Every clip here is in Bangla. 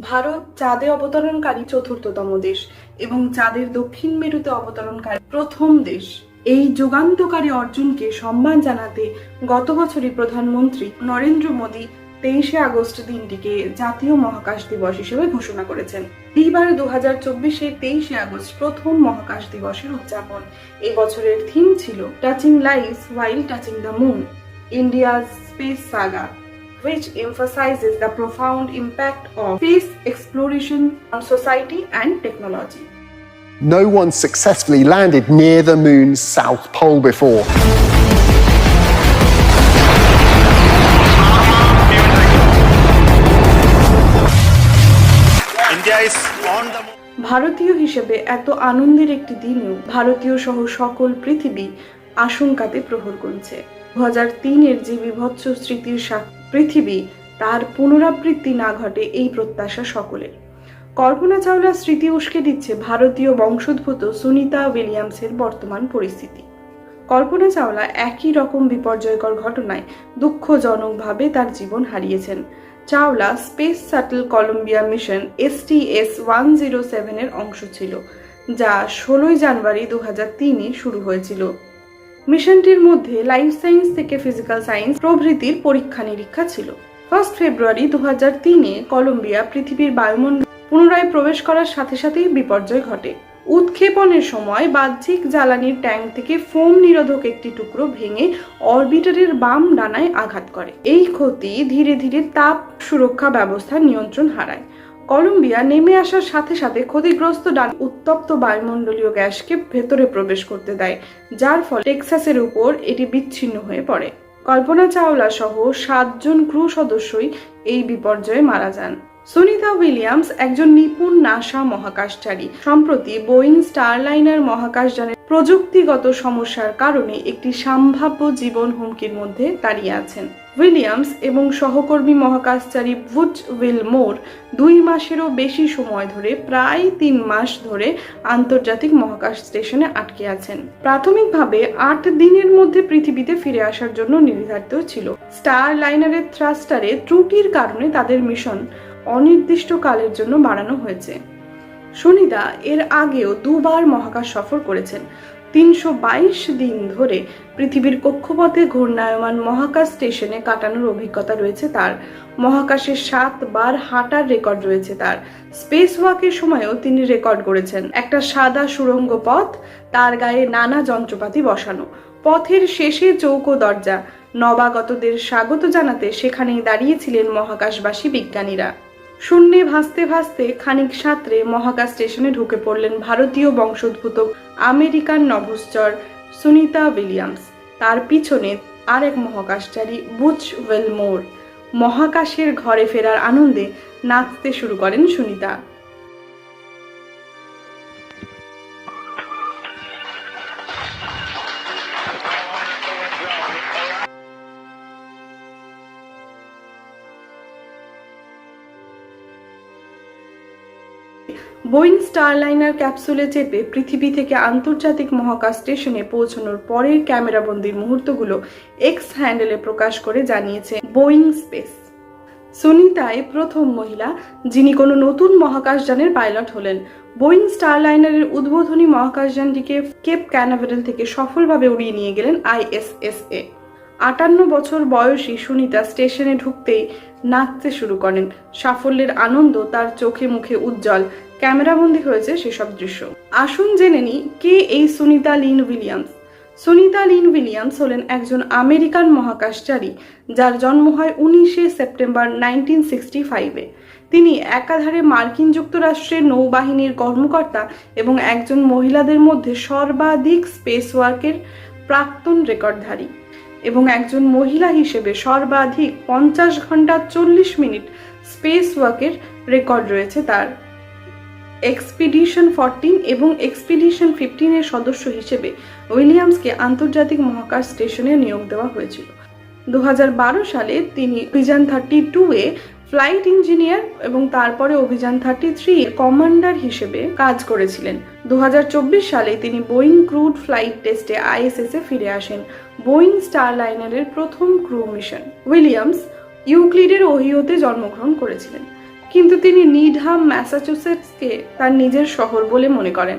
ভারত চাঁদে অবতরণকারী চতুর্থতম দেশ এবং চাঁদের দক্ষিণ মেরুতে অবতরণকারী প্রথম দেশ। এই যুগান্তকারী অর্জনকে সম্মান জানাতে গত বছরই প্রধানমন্ত্রী নরেন্দ্র মোদী তেইশে আগস্ট দিনটিকে জাতীয় মহাকাশ দিবস হিসেবে ঘোষণা করেছেন। এইবার দু হাজার চব্বিশের তেইশে আগস্ট প্রথম মহাকাশ দিবসের উদযাপন। এই বছরের থিম ছিল touching life while touching the moon India's space saga. Which emphasizes the profound impact of space exploration on society and technology. No one successfully landed near the moon's south pole before. India is on the move. ভারতীয় হিসেবে এত আনন্দের একটি দিনেও ভারতীয় সহ সকল পৃথিবী আশঙ্কাতে প্রহর গুনছে দু হাজার তিনের যে বিভৎস স্মৃতির সা- পৃথিবী তার পুনরাবৃত্তি না ঘটে এই প্রত্যাশা সকলের। কল্পনা চাওলা স্মৃতি উস্কে দিচ্ছে ভারতীয় বংশোদ্ভূত সুনিতা উইলিয়ামসের বর্তমান পরিস্থিতি। কল্পনা চাওলা একই রকম বিপর্যয়কর ঘটনায় দুঃখজনকভাবে তার জীবন হারিয়েছেন। Chawla space shuttle Columbia mission STS one zero সেভেনের অংশ ছিল, যা ষোলোই জানুয়ারি দু হাজার তিনে শুরু হয়েছিল। মিশনটির মধ্যে লাইফ সায়েন্স থেকে ফিজিক্যাল সায়েন্স প্রভৃতির পরীক্ষা নিরীক্ষা ছিল। ফার্স্ট ফেব্রুয়ারি দু তিনে কলম্বিয়া পৃথিবীর বায়ুমণ্ডল পুনরায় প্রবেশ করার সাথে সাথেই বিপর্যয় ঘটে। উৎক্ষেপণের সময় বাহ্যিক জ্বালানির ট্যাঙ্ক থেকে ফোম নিরোধক একটি টুকরো ভেঙে অরবিটারের বাম ডানায় আঘাত করে। এই ক্ষতি ধীরে ধীরে তাপ সুরক্ষা ব্যবস্থার নিয়ন্ত্রণ হারায়। কলম্বিয়া নেমে আসার সাথে সাথে ক্ষতিগ্রস্ত ডান উত্তপ্ত বায়ুমণ্ডলীয় গ্যাসকে ভেতরে প্রবেশ করতে দেয়, যার ফলে টেক্সাসের উপর এটি বিচ্ছিন্ন হয়ে পড়ে। কল্পনা চাওলা সহ সাতজন ক্রু সদস্যই এই বিপর্যয়ে মারা যান। সুনিতা উইলিয়ামস একজন নিপুণ নাসা মহাকাশচারী। সম্প্রতি বোয়িং স্টারলাইনার মহাকাশযানের প্রযুক্তিগত সমস্যার কারণে একটি সম্ভাব্য জীবন হুমকির মধ্যে দাঁড়িয়ে আছেন। উইলিয়ামস এবং সহকর্মী মহাকাশচারী ভুট উইলমোর দুই মাসেরও বেশি সময় ধরে প্রায় তিন মাস ধরে আন্তর্জাতিক মহাকাশ স্টেশনে আটকে আছেন। প্রাথমিকভাবে আট দিনের মধ্যে পৃথিবীতে ফিরে আসার জন্য নির্ধারিত ছিল। স্টার লাইনারের থ্রাস্টারে ত্রুটির কারণে তাদের মিশন অনির্দিষ্টকালের জন্য বাড়ানো হয়েছে। সুনিদা এর আগেও দুবার মহাকাশ সফর করেছেন। তিনশো বাইশ দিন ধরে পৃথিবীর কক্ষপথে ঘূর্ণায়মান মহাকাশ স্টেশনে কাটানোর অভিজ্ঞতা রয়েছে তার। মহাকাশে সাতবার হাঁটার রেকর্ড রয়েছে তার। স্পেস ওয়াকের সময়ও তিনি রেকর্ড করেছেন। একটা সাদা সুড়ঙ্গ পথ, তার গায়ে নানা যন্ত্রপাতি বসানো। পথের শেষে চৌকো দরজা। নবাগতদের স্বাগত জানাতে সেখানেই দাঁড়িয়েছিলেন মহাকাশবাসী বিজ্ঞানীরা। শূন্যে ভাসতে ভাসতে খানিক সাঁতরে মহাকাশ স্টেশনে ঢুকে পড়লেন ভারতীয় বংশোদ্ভূত আমেরিকান নভশ্চর সুনিতা উইলিয়ামস। তার পিছনে আর এক মহাকাশচারী বুচ ওয়েলমোর। মহাকাশের ঘরে ফেরার আনন্দে নাচতে শুরু করেন সুনিতা। বোয়িং স্টারলাইনার ক্যাপসুলে চেপে পৃথিবী থেকে আন্তর্জাতিক মহাকাশ স্টেশনে পৌঁছানোর পরের ক্যামেরাবন্দির মুহূর্তগুলো এক্স হ্যান্ডেলে প্রকাশ করে জানিয়েছে বোয়িং স্পেস। সুনিতাই প্রথম মহিলা, যিনি কোনো নতুন মহাকাশযানের পাইলট হলেন। বোয়িং স্টারলাইনারের উদ্বোধনী মহাকাশযানটিকে কেপ ক্যানাভেরাল থেকে সফলভাবে উড়িয়ে নিয়ে গেলেন আইএসএসএ। আটান্ন বছর বয়সী সুনিতা স্টেশনে ঢুকতেই নাচতে শুরু করেন। সাফল্যের আনন্দ তার চোখে মুখে উজ্জ্বল। ক্যামেরাবন্দি হয়েছে সেসব দৃশ্য। আসুন জেনে নিই কে এই Sunita Lynn Williams. Sunita Lynn Williams হলেন একজন আমেরিকান মহাকাশচারী, যার জন্ম হয় উনিশে সেপ্টেম্বর নাইনটিন সিক্সটি ফাইভে। তিনি একাধারে মার্কিন যুক্তরাষ্ট্রের নৌবাহিনীর কর্মকর্তা এবং একজন মহিলাদের মধ্যে সর্বাধিক স্পেস ওয়ার্কের প্রাক্তন রেকর্ডধারী। এবং একজন মহিলা হিসেবে সর্বাধিক পঞ্চাশ ঘণ্টা চল্লিশ মিনিট স্পেস ওয়াকের রেকর্ড রয়েছে তার। এক্সপিডিশন ফরটিন এবং এক্সপিডিশন ফিফটিনের সদস্য হিসেবে উইলিয়ামসকে আন্তর্জাতিক মহাকাশ স্টেশনে নিয়োগ দেওয়া হয়েছিল। দু হাজার বারো সালে তিনি অভিযান থার্টি টু এ ফ্লাইট ইঞ্জিনিয়ার এবং তারপরে অভিযান থার্টি থ্রি এ কমান্ডার হিসেবে কাজ করেছিলেন। দু হাজার চব্বিশ সালে তিনি বোয়িং ক্রুড ফ্লাইট টেস্টে আইএসএস এ ফিরে আসেন। বোয়িং স্টার স্টারলাইনারের প্রথম ক্রু মিশন উইলিয়ামস ইউক্লিডের ওহিওতে জন্মগ্রহণ করেছিলেন কিন্তু তিনি নিডহাম ম্যাসাচুসেটসকে তার নিজের শহর বলে মনে করেন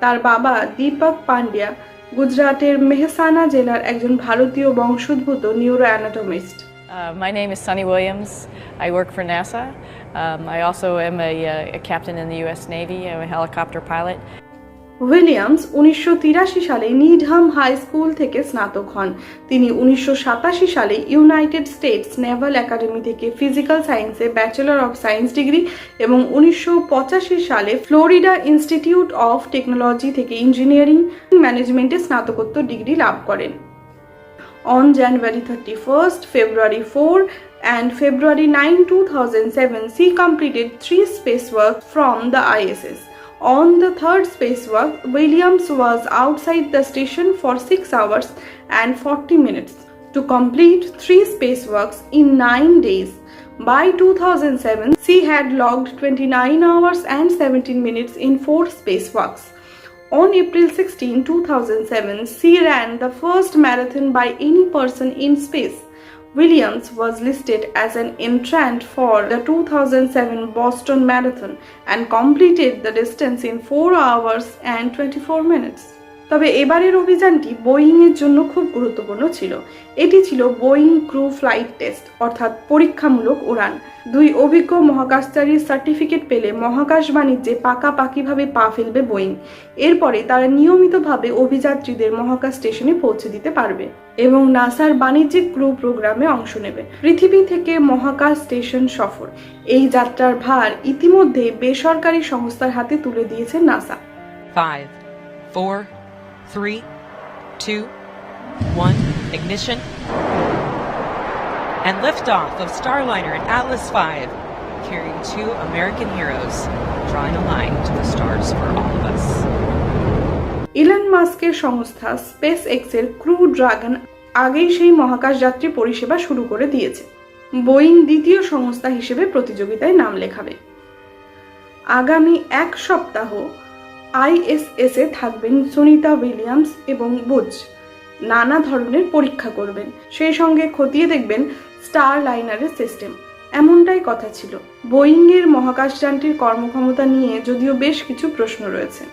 তার বাবা দীপক পান্ডিয়া গুজরাটের মেহসানা জেলার একজন ভারতীয় বংশোদ্ভূত neuro anatomist Uh, my name is Sunny Williams. I work for NASA. Um, I also am a, uh, a captain in the U.S. Navy. I'm a helicopter pilot. Williams উনিশশো তিরাশি সালে নিডহাম হাই স্কুল থেকে স্নাতক হন তিনি উনিশশো সাতাশি সালে ইউনাইটেড স্টেটস নেভাল একাডেমি থেকে ফিজিক্যাল সায়েন্সে ব্যাচেলর অফ সায়েন্স ডিগ্রি এবং উনিশশো পঁচাশি সালে ফ্লোরিডা ইনস্টিটিউট অফ টেকনোলজি থেকে ইঞ্জিনিয়ারিং ম্যানেজমেন্টে স্নাতকোত্তর ডিগ্রি লাভ করেন On January 31st, February 4, and February 9, 2007, she completed three spacewalk from the ISS. On the third spacewalk, Williams was outside the station for 6 hours and 40 minutes to complete three spacewalks in 9 days. By 2007, she had logged 29 hours and 17 minutes in four spacewalks. On April 16, 2007, she ran the first marathon by any person in space. Williams was listed as an entrant for the 2007 Boston Marathon and completed the distance in 4 hours and 24 minutes. তবে এবারের অভিযানটি বোয়িং এর জন্য খুব গুরুত্বপূর্ণ ছিল। এটি ছিল বোয়িং ক্রু ফ্লাইট টেস্ট অর্থাৎ পরীক্ষামূলক উড়ান। দুই অভিজ্ঞ মহাকাশচারীর সার্টিফিকেট পেলে মহাকাশ বাণিজ্যে পাকাপাকিভাবে পা ফেলবে বোয়িং। এরপরে তারা নিয়মিতভাবে অভিযাত্রীদের মহাকাশ স্টেশনে পৌঁছে দিতে পারবে এবং নাসার বাণিজ্যিক ক্রু প্রোগ্রামে অংশ নেবে। পৃথিবী থেকে মহাকাশ স্টেশন সফর। এই যাত্রার ভার ইতিমধ্যে বেসরকারি সংস্থার হাতে তুলে দিয়েছে NASA. Five, four, three, two, one, ignition. And liftoff of Starliner and Atlas V, carrying two American heroes, drawing a line to the stars for all of us. Elon মাস্কের সংস্থা স্পেস এক্সের ক্রু ড্রাগন আগেই সেই মহাকাশ যাত্রী পরিষেবা শুরু করে দিয়েছে বোয়িং দ্বিতীয় সংস্থা হিসেবে প্রতিযোগিতায় নাম লেখাবে আগামী এক সপ্তাহ আইএসএস থাকবেন সুনিতা উইলিয়ামস এবং বুজ। নানা ধরনের পরীক্ষা করবেন। সেই সঙ্গে খতিয়ে দেখবেন স্টার লাইনারের সিস্টেম। এমনটাই কথা ছিল। বোয়িংয়ের মহাকাশযানটির কর্মক্ষমতা নিয়ে যদিও বেশ কিছু প্রশ্ন রয়েছে।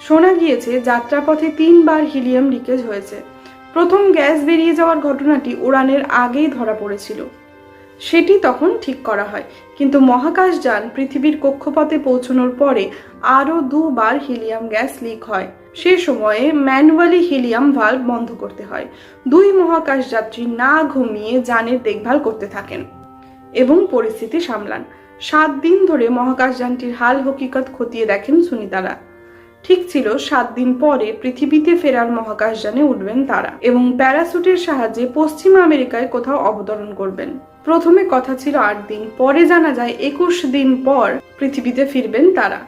শোনা গিয়েছে, যাত্রাপথে তিনবার হিলিয়াম লিকেজ হয়েছে। প্রথম গ্যাস বেরিয়ে যাওয়ার ঘটনাটি উড়ানের আগেই ধরা পড়েছিল। সেটি তখন ঠিক করা হয়। কিন্তু মহাকাশযান পৃথিবীর কক্ষপথে পৌঁছানোর পরে আরও দুবার হিলিয়াম গ্যাস লিক হয়। সে সময়ে ম্যানুয়ালি হিলিয়াম ভাল্ব বন্ধ করতে হয়। দুই মহাকাশ যাত্রী না ঘুমিয়ে যানের দেখভাল করতে থাকেন এবং পরিস্থিতি সামলান। সাত দিন ধরে মহাকাশযানটির হাল হকিকত খতিয়ে দেখেন সুনিতারা। ঠিক ছিল সাত দিন পরে পৃথিবীতে ফেরার মহাকাশযানে উঠবেন তারা এবং প্যারাসুটের সাহায্যে পশ্চিম আমেরিকায় কোথাও অবতরণ করবেন। প্রথমে কথা ছিল আট দিন, পরে জানা যায় একুশ দিন পর পৃথিবীতে ফিরবেন তারা।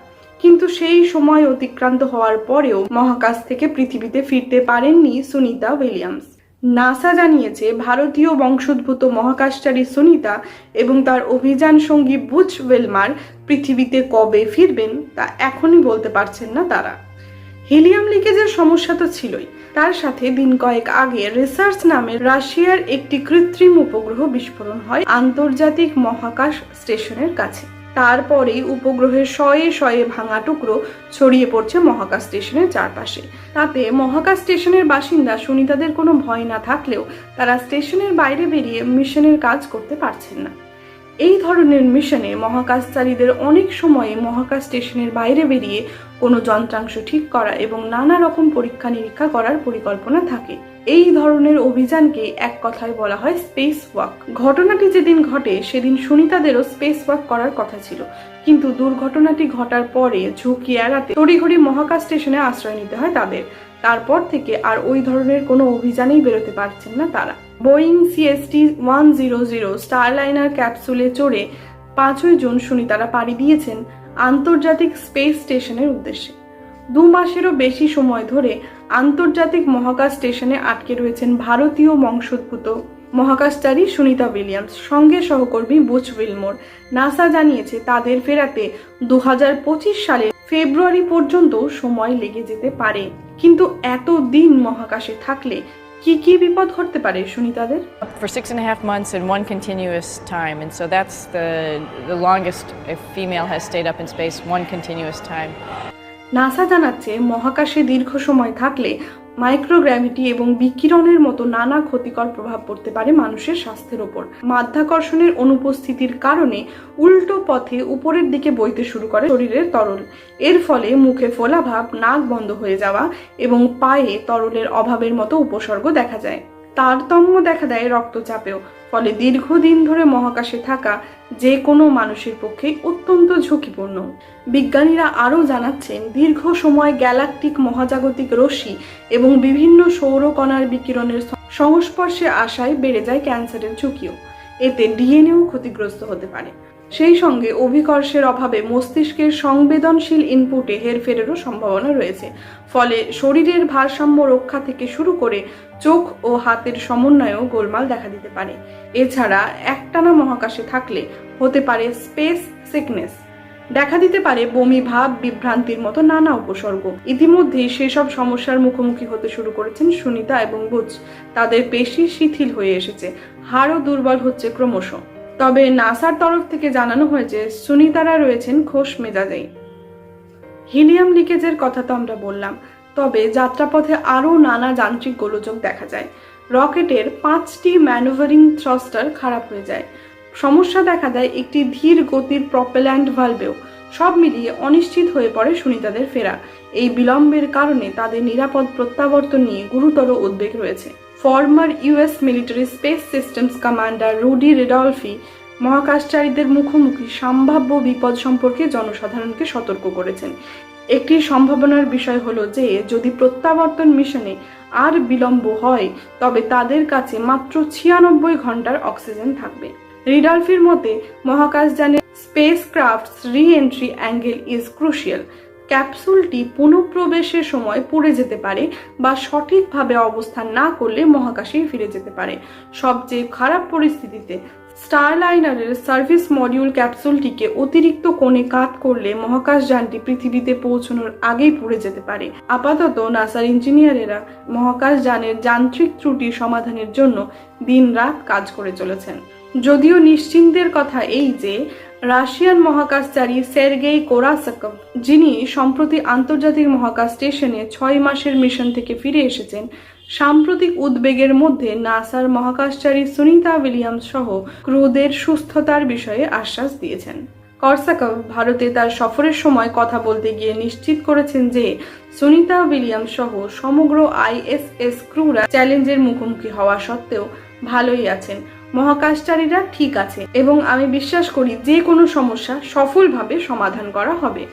কিন্তু সেই সময় অতিক্রান্ত হওয়ার পরেও মহাকাশ থেকে পৃথিবীতে ফিরতে পারেননি সুনিতা উইলিয়ামস। নাসা জানিয়েছে, ভারতীয় বংশোদ্ভূত মহাকাশচারী সুনিতা এবং তার অভিযান সঙ্গী বুচ ওয়েলমার পৃথিবীতে কবে ফিরবেন তা এখনই বলতে পারছেন না তারা। হিলিয়াম লিকেজের সমস্যা তো ছিলই। তার সাথে দিন কয়েক আগে রিসার্চ নামে রাশিয়ার একটি কৃত্রিম উপগ্রহ বিস্ফোরণ হয় আন্তর্জাতিক মহাকাশ স্টেশনের কাছে। তারপরেই উপগ্রহের শয়ে শয়ে ভাঙা টুকরো ছড়িয়ে পড়ছে মহাকাশ স্টেশনের চারপাশে। তাতে মহাকাশ স্টেশনের বাসিন্দা সুনিতাদের কোনো ভয় না থাকলেও তারা স্টেশনের বাইরে বেরিয়ে মিশনের কাজ করতে পারছেন না। এই ধরনের মিশনে মহাকাশচারীদের অনেক সময়ে মহাকাশ স্টেশনের বাইরে বেরিয়ে কোনো যন্ত্রাংশ ঠিক করা এবং নানা রকম পরীক্ষা নিরীক্ষা করার পরিকল্পনা থাকে। এই ধরনের অভিযানকে এক কথায় বলা হয় স্পেস ওয়াক ঘটনাটি যেদিন ঘটে, সেদিন সুনিতাদেরও স্পেস ওয়াক করার কথা ছিল। কিন্তু দুর্ঘটনাটি ঘটার পরে ঝুঁকি এড়াতে তড়িঘড়ি মহাকাশ স্টেশনে আশ্রয় নিতে হয় তাদের। তারপর থেকে আর ওই ধরনের কোনো অভিযানেই বেরোতে পারছেন না তারা। Boeing CST one zero zero Starliner ক্যাপসুলে চড়ে পাঁচই জুন সুনিতারা পাড়ি দিয়েছেন আন্তর্জাতিক স্পেস স্টেশনের উদ্দেশ্যে। দু মাসেরও বেশি সময় ধরে আন্তর্জাতিক মহাকাশ স্টেশনে আটকে রয়েছেন ভারতীয় বংশোদ্ভূত মহাকাশচারী সুনিতা উইলিয়ামস। সঙ্গে সহকর্মী বুচ উইলমোর। নাসা জানিয়েছে, তাদের ফেরাতে দু সালে ফেব্রুয়ারি পর্যন্ত সময় লেগে যেতে পারে। কিন্তু এত দিন মহাকাশে থাকলে কি কি বিপদ ঘটতে পারে শুনি তাদের For six and a half months in one continuous time, and so that's the, the longest a female has stayed up in space, one continuous time. NASA জানাচ্ছে মহাকাশে দীর্ঘ সময় থাকলে মাইক্রোগ্র্যাভিটি এবং বিকিরণের মতো নানা ক্ষতিকর প্রভাব পড়তে পারে মানুষের স্বাস্থ্যের ওপর। মাধ্যাকর্ষণের অনুপস্থিতির কারণে উল্টো পথে উপরের দিকে বইতে শুরু করে শরীরের তরল। এর ফলে মুখে ফোলাভাব, নাক বন্ধ হয়ে যাওয়া এবং পায়ে তরলের অভাবের মতো উপসর্গ দেখা যায়। তারতম্য দেখা দেয় রক্তচাপেও, ফলে দীর্ঘদিন ধরে মহাকাশে থাকা যে কোনো মানুষের পক্ষে অত্যন্ত ঝুঁকিপূর্ণ। বিজ্ঞানীরা আরও জানাচ্ছেন, দীর্ঘ সময় গ্যালাকটিক মহাজাগতিক রশ্মি এবং বিভিন্ন সৌরকণার বিকিরণের সংস্পর্শে আসায় বেড়ে যায় ক্যান্সারের ঝুঁকিও। এতে ডিএনএও ক্ষতিগ্রস্ত হতে পারে। সেই সঙ্গে অভিকর্ষের অভাবে মস্তিষ্কের সংবেদনশীল ইনপুটে হেরফেরেরও সম্ভাবনা রয়েছে। ফলে শরীরের ভারসাম্য রক্ষা থেকে শুরু করে চোখ ও হাতের সমন্বয়েও গোলমাল দেখা দিতে পারে। এছাড়া একটানা মহাকাশে থাকলে হতে পারে স্পেস সিকনেস দেখা দিতে পারে বমি, ভাব, বিভ্রান্তির মতো নানা উপসর্গ। ইতিমধ্যেই সেসব সমস্যার মুখোমুখি হতে শুরু করেছেন সুনিতা এবং বুচ তাদের পেশি শিথিল হয়ে এসেছে। হাড়ও দুর্বল হচ্ছে ক্রমশ। তবে নাসার তরফ থেকে জানানো হয়েছে, সুনিতারা রয়েছেন খোশ মেজাজেই। হিলিয়াম লিকেজের কথা তো আমরা বললাম, তবে যাত্রাপথে আরও নানা যান্ত্রিক গোলযোগ দেখা যায়। রকেটের পাঁচটি ম্যানুভারিং থ্রাস্টার খারাপ হয়ে যায়। সমস্যা দেখা দেয় একটি ধীর গতির প্রপেল্যান্ড ভালভেও সব মিলিয়ে অনিশ্চিত হয়ে পড়ে সুনিতাদের ফেরা। এই বিলম্বের কারণে তাদের নিরাপদ প্রত্যাবর্তন নিয়ে গুরুতর উদ্বেগ রয়েছে। Former US military space systems commander Rudy Ridolfi মহাকাশচারীদের মুখোমুখি সম্ভাব্য বিপদ সম্পর্কে জনসাধারণকে সতর্ক করেছেন। একটি সম্ভাবনার বিষয় হলো যে, যদি প্রত্যাবর্তন মিশনে আর বিলম্ব হয়, তবে তাদের কাছে মাত্র ছিয়ানব্বই ঘণ্টার অক্সিজেন থাকবে। রিডালফির মতে, মহাকাশযানের spacecraft's reentry angle is crucial. ক্যাপসুলটি পুনঃপ্রবেশের সময় পড়ে যেতে পারে বা সঠিকভাবে অবস্থান না করলে মহাকাশে ফিরে যেতে পারে। সবচেয়ে খারাপ পরিস্থিতিতে স্টারলাইনারের সার্ভিস মডিউল ক্যাপসুলটিকে অতিরিক্ত কোণে কাত করলে মহাকাশযানটি পৃথিবীতে পৌঁছানোর আগেই পড়ে যেতে পারে। আপাতত নাসার ইঞ্জিনিয়ারেরা মহাকাশযানের যান্ত্রিক ত্রুটি সমাধানের জন্য দিনরাত কাজ করে চলেছেন। যদিও নিশ্চিন্তের কথা এই যে রাশিয়ান মহাকাশচারী সের্গেই কোরাসকভ, যিনি সম্প্রতি আন্তর্জাতিক মহাকাশ স্টেশনে ছয় মাসের মিশন থেকে ফিরে এসেছেন, সাম্প্রতিক উদ্বেগের মধ্যে নাসার মহাকাশচারী সুনিতা উইলিয়ামস সহ ক্রুদের সুস্থতার বিষয়ে আশ্বাস দিয়েছেন। করসাকভ ভারতে তার সফরের সময় কথা বলতে গিয়ে নিশ্চিত করেছেন যে, সুনিতা উইলিয়ামস সহ সমগ্র আইএসএস ক্রুরা চ্যালেঞ্জের মুখোমুখি হওয়া সত্ত্বেও ভালোই আছেন। মহাকাশচারীরা ঠিক আছে এবং আমি বিশ্বাস করি যে কোনো সমস্যা সফলভাবে সমাধান করা হবে।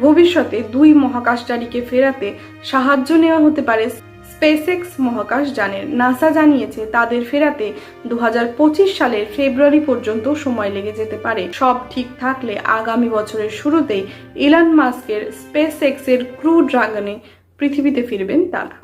ভবিষ্যতে দুই মহাকাশচারীকে ফেরাতে সাহায্য নেওয়া হতে পারে। স্পেসএক্স মহাকাশ যানের নাসা জানিয়েছে তাদের ফেরাতে দু হাজার পঁচিশ সালের ফেব্রুয়ারি পর্যন্ত সময় লেগে যেতে পারে। সব ঠিক থাকলে আগামী বছরের শুরুতেই ইলান মাস্কের স্পেসএক্সের ক্রু ড্রাগনে পৃথিবীতে ফিরবেন তারা।